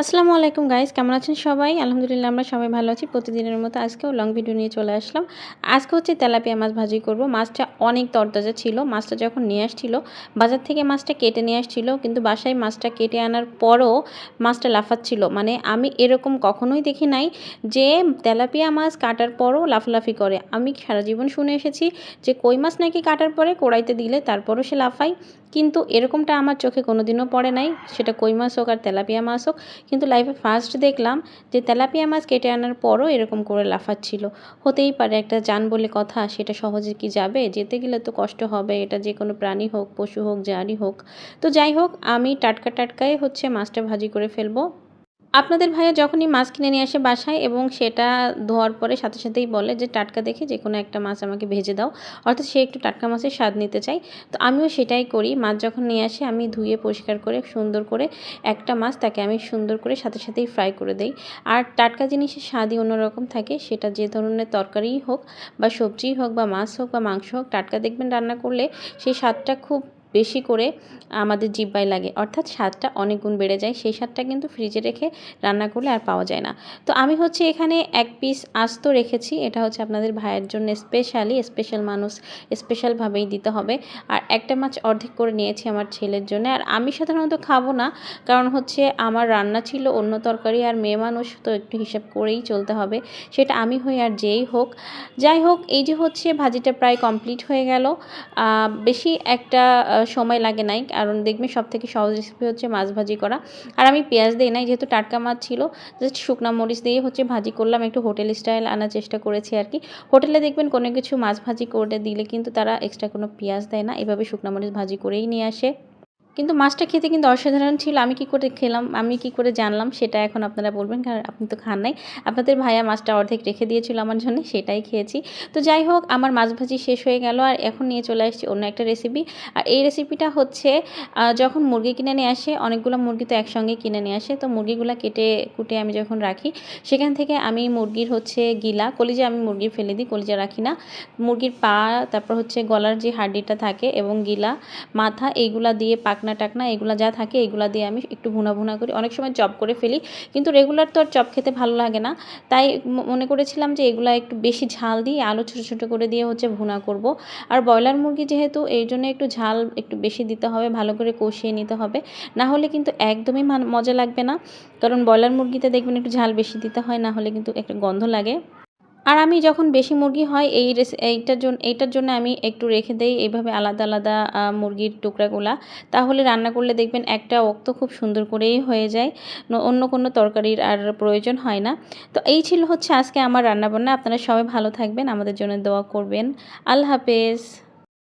আসসালামু আলাইকুম গাইস, কেমন আছেন সবাই? আলহামদুলিল্লাহ আমরা সবাই ভালো আছি। প্রতিদিনের মতো আজকেও লং ভিডিও নিয়ে চলে আসলাম। আজকে হচ্ছে তেলাপিয়া মাছ ভাজি করব। মাছটা অনেক তরতাজা ছিল। মাছটা যখন নিয়ে আসছিল, বাজার থেকে মাছটা কেটে নিয়ে আসছিল, কিন্তু বাসায় মাছটা কেটে আনার পরও মাছটা লাফাচ্ছিল। মানে আমি এরকম কখনোই দেখি নাই যে তেলাপিয়া মাছ কাটার পরও লাফালাফি করে। আমি সারা জীবন শুনে এসেছি যে কই মাছ নাকি কাটার পরে কড়াইতে দিলে তারপরও সে লাফায়। কিন্তু এরকমটা আমার চোখে কোনোদিনও পড়ে নাই। সেটা কই মাছ হোক আর তেলাপিয়া মাছ হোক। কিন্তু লাইফে ফার্স্ট দেখলাম যে তেলাপিয়া মাছ কেটে আনার পরও এরকম করে লাফাচ্ছিল। হতেই পারে একটা যান বলে কথা, সেটা সহজে কি যাবে? যেতে গেলে তো কষ্ট হবে, এটা যে কোনো প্রাণী হোক, পশু হোক, যারই হোক। তো যাই হোক, আমি টাটকা টাটকাই হচ্ছে মাছটা ভাজি করে ফেলব। আপনাদের ভাইয়া যখনই মাছ কিনে নিয়ে আসে বাসায় এবং সেটা ধোয়ার পরে সাথে সাথেই বলে যে, টাটকা দেখে যে কোনো একটা মাছ আমাকে ভেজে দাও। অর্থাৎ সে একটু টাটকা মাছের স্বাদ নিতে চাই তো আমিও সেটাই করি। মাছ যখন নিয়ে আসে, আমি ধুয়ে পরিষ্কার করে, সুন্দর করে একটা মাছ তাকে আমি সুন্দর করে সাথে সাথেই ফ্রাই করে দেই। আর টাটকা জিনিসের স্বাদই অন্যরকম থাকে। সেটা যে ধরনের তরকারিই হোক বা সবজিই হোক বা মাছ হোক বা মাংস হোক, টাটকা দেখবেন রান্না করলে সেই স্বাদটা খুব বেশি করে আমাদের জিব্বায় লাগে। অর্থাৎ স্বাদটা অনেক গুণ বেড়ে যায়। সেই স্বাদটা কিন্তু ফ্রিজে রেখে রান্না করলে আর পাওয়া যায় না। তো আমি হচ্ছে এখানে এক পিস আস্ত রেখেছি। এটা হচ্ছে আপনাদের ভাইয়ের জন্য স্পেশালি স্পেশাল মানুষ স্পেশালভাবেই দিতে হবে। আর একটা মাছ অর্ধেক করে নিয়েছি আমার ছেলের জন্য। আর আমি সাধারণত খাব না। কারণ হচ্ছে আমার রান্না ছিল অন্য তরকারি আর মেয়ে মানুষ তো একটু হিসাব করেই চলতে হবে। সেটা আমি হই আর যেই হোক। যাই হোক, এই যে হচ্ছে ভাজিটা প্রায় কমপ্লিট হয়ে গেল। বেশি একটা সময় লাগে নাই। কারণ দেখবেন সব থেকে সহজ রেসিপি হচ্ছে মাছ ভাজি করা। আর আমি পেঁয়াজ দিই নাই, যেহেতু টাটকা মাছ ছিল জাস্ট শুকনা মরিচ দিয়ে হচ্ছে ভাজি করলাম, একটু হোটেল স্টাইল আনার চেষ্টা করেছি আর কি। হোটেলে দেখবেন কোনো কিছু মাছ ভাজি করে দিলে কিন্তু তারা এক্সট্রা কোনো পেঁয়াজ দেয় না, এভাবে শুকনা মরিচ ভাজি করেই নিয়ে আসে। কিন্তু মাছটা খেতে কিন্তু অসাধারণ ছিল। আমি কি করে খেলাম, আমি কি করে জানলাম সেটা এখন আপনারা বলবেন, কারণ আপনি তো খান নাই। আপনাদের ভাইয়া মাছটা অর্ধেক রেখে দিয়েছিল আমার জন্য, সেটাই খেয়েছি। তো যাই হোক, আমার মাছ ভাজি শেষ হয়ে গেল আর এখন নিয়ে চলে আসছি অন্য একটা রেসিপি আর এই রেসিপিটা হচ্ছে যখন মুরগি কিনে নিয়ে আসে, অনেকগুলো মুরগি তো একসঙ্গে কিনে নিয়ে আসে। তো মুরগিগুলো কেটে কুটে আমি যখন রাখি, সেখান থেকে আমি মুরগির হচ্ছে গিলা, কলিজা আমি মুরগির ফেলে দিই, কলিজা রাখি না। মুরগির পা, তারপর হচ্ছে গলার যে হাড্ডিটা থাকে এবং গিলা, মাথা, এইগুলা দিয়ে পাক টাকনা টাকনা এগুলো যা থাকে এগুলো দিয়ে আমি একটু ভুনা ভুনা করি। অনেক সময় চপ করে ফেলি, কিন্তু রেগুলার তো আর চপ খেতে ভালো লাগে না। তাই মনে করেছিলাম যে এগুলো একটু বেশি ঝাল দিয়ে আলু ছোটো ছোটো করে দিয়ে হচ্ছে ভুনা করব। আর ব্রয়লার মুরগি যেহেতু এই জন্য একটু ঝাল একটু বেশি দিতে হবে, ভালো করে কষিয়ে নিতে হবে। না হলে কিন্তু একদমই মজা লাগবে না। কারণ ব্রয়লার মুরগিতে দেখবেন একটু ঝাল বেশি দিতে হয়, না হলে কিন্তু একটা গন্ধ লাগে। আর আমি যখন বেশি মুরগি হয়, এই এইটার জন্য এইটার জন্য আমি একটু রেখে দেই এইভাবে আলাদা আলাদা মুরগির টুকরাগুলা। তাহলে রান্না করলে দেখবেন একটা অক্ত খুব সুন্দর করেই হয়ে যায়। অন্য কোনো তরকারির আর প্রয়োজন হয় না। তো এই ছিল হচ্ছে আজকে আমার রান্নাবান্না। আপনারা সবাই ভালো থাকবেন। আমাদের জন্য দোয়া করবেন। আল্লাহ হাফেজ।